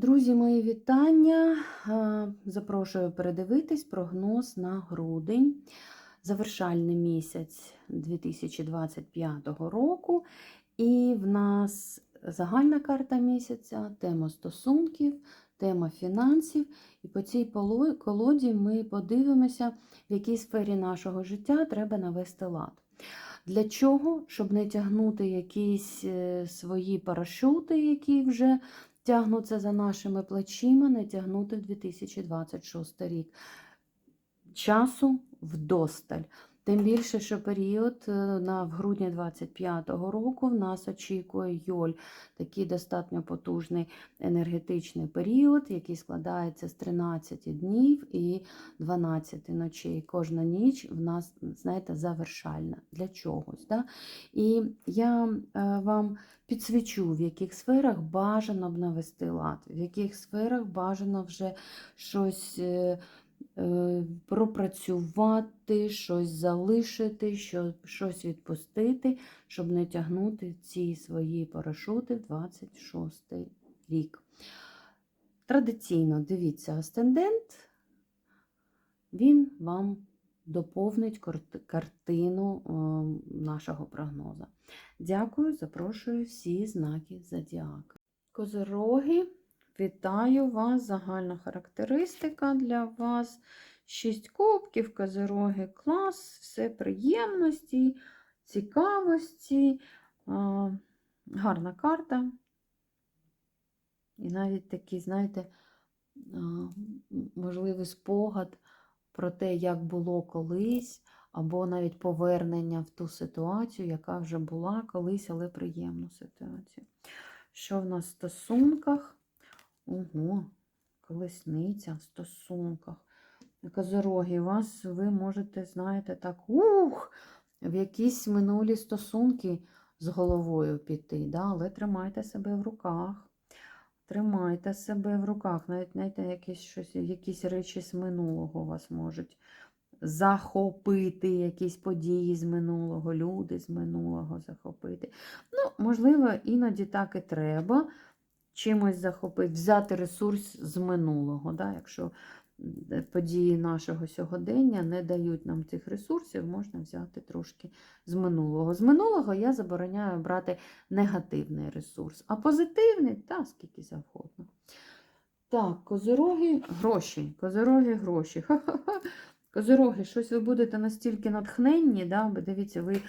Друзі, мої вітання. Запрошую передивитись прогноз на грудень, завершальний місяць 2025 року. І в нас загальна карта місяця, тема стосунків, тема фінансів. І по цій колоді ми подивимося, в якій сфері нашого життя треба навести лад. Для чого? Щоб не тягнути якісь е, свої парашути, які вже тягнуться за нашими плечима, не тягнути в 2026 рік. Часу вдосталь. Тим більше, що період е, на в грудні 25-го року в нас очікує Йоль, такий достатньо потужний енергетичний період, який складається з 13 днів і 12 ночей. Кожна ніч в нас, знаєте, завершальна для чогось. Да? І я е, вам підсвічу, в яких сферах бажано б навести лад, в яких сферах бажано вже щось е, пропрацювати, щось залишити, щось відпустити, щоб не тягнути ці свої парашути в 26 рік. Традиційно дивіться асцендент, він вам доповнить картину е, нашого прогнозу. Дякую, запрошую всі знаки Зодіака. Козороги, вітаю вас! Загальна характеристика для вас. Шість кубків, козороги, клас, все приємності, цікавості. Гарна карта. І навіть такий, знаєте, можливий спогад про те, як було колись, або навіть повернення в ту ситуацію, яка вже була колись, але приємну ситуацію. Що в нас в стосунках? Ого, колесниця в стосунках. Козороги, вас ви можете, знаєте, так, ух, в якісь минулі стосунки з головою піти, да? але тримайте себе в руках. Тримайте себе в руках. Навіть знаєте, якісь, щось, якісь речі з минулого вас можуть захопити, якісь події з минулого, люди з минулого захопити. Ну, можливо, іноді так і треба чимось захопити, взяти ресурс з минулого. Да? Якщо події нашого сьогодення не дають нам цих ресурсів, можна взяти трошки з минулого. З минулого я забороняю брати негативний ресурс, а позитивний та скільки завгодно. Так, козороги, гроші, козороги, гроші. Козороги, щось ви будете настільки натхненні, да? дивіться, ви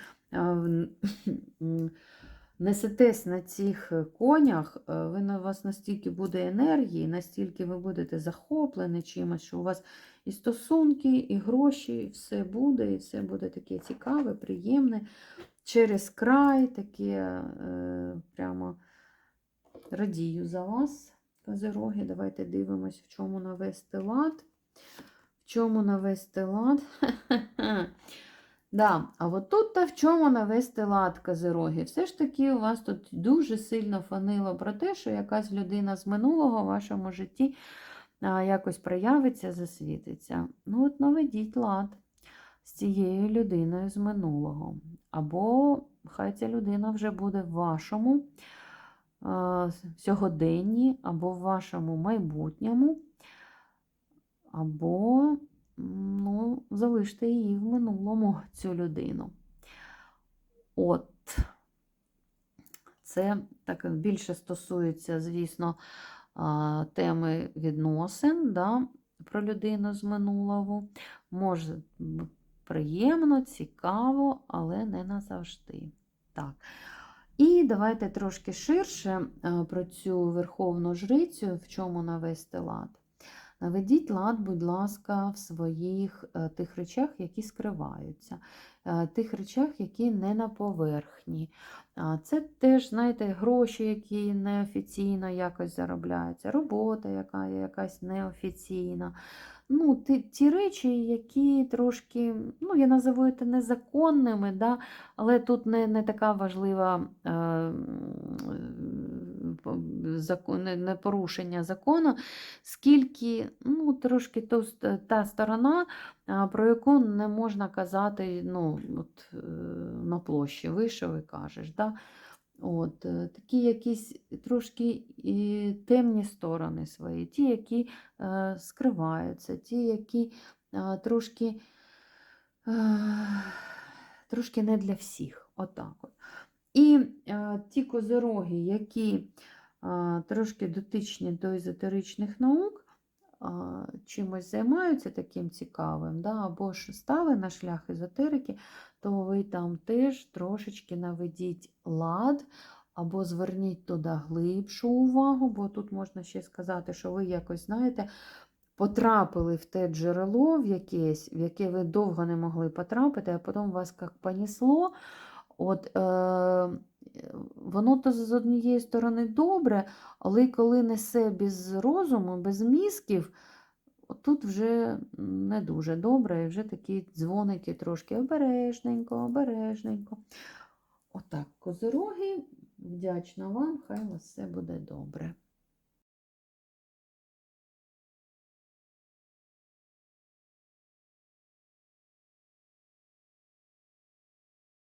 несетесь на цих конях, е, ви на вас настільки буде енергії, настільки ви будете захоплені чимось, що у вас і стосунки, і гроші, і все буде, і все буде таке цікаве, приємне. Через край, таке е, прямо радію за вас, козироги. Давайте дивимось, в чому навести лад. В чому навести лад? Да, а от тут та в чому навести лад козироги. Все ж таки у вас тут дуже сильно фанило про те, що якась людина з минулого в вашому житті якось проявиться, засвітиться. Ну, от наведіть лад з цією людиною з минулого. Або хай ця людина вже буде в вашому сьогоденні, або в вашому майбутньому, або ну, залиште її в минулому, цю людину. От. Це так більше стосується, звісно, теми відносин да, про людину з минулого. Може приємно, цікаво, але не назавжди. Так. І давайте трошки ширше е, про цю верховну жрицю, в чому навести лад. Наведіть лад, будь ласка, в своїх е, тих речах, які скриваються, е, тих речах, які не на поверхні. Це теж, знаєте, гроші, які неофіційно якось заробляються, робота, яка є якась неофіційна. Ну, ті, ті речі, які трошки, ну, я називаю це незаконними, да? але тут не, не така важлива е, закон, порушення закону, скільки ну, трошки то, та сторона, про яку не можна казати ну, от, е, на площі. Ви що ви кажеш? Да? От, е, такі якісь трошки і темні сторони свої, ті, які е, скриваються, ті, які е, трошки, е, трошки не для всіх. Отак от. І е, ті козироги, які е, трошки дотичні до езотеричних наук, е, чимось займаються таким цікавим, да, або ж стали на шлях езотерики, то ви там теж трошечки наведіть лад, або зверніть туди глибшу увагу, бо тут можна ще сказати, що ви якось, знаєте, потрапили в те джерело в якесь, в яке ви довго не могли потрапити, а потім вас як понесло. От, е, воно то з однієї сторони добре, але коли несе без розуму, без мізків, тут вже не дуже добре, і вже такі дзвоники трошки обережненько, обережненько. Отак, козироги, вдячна вам, хай у вас все буде добре.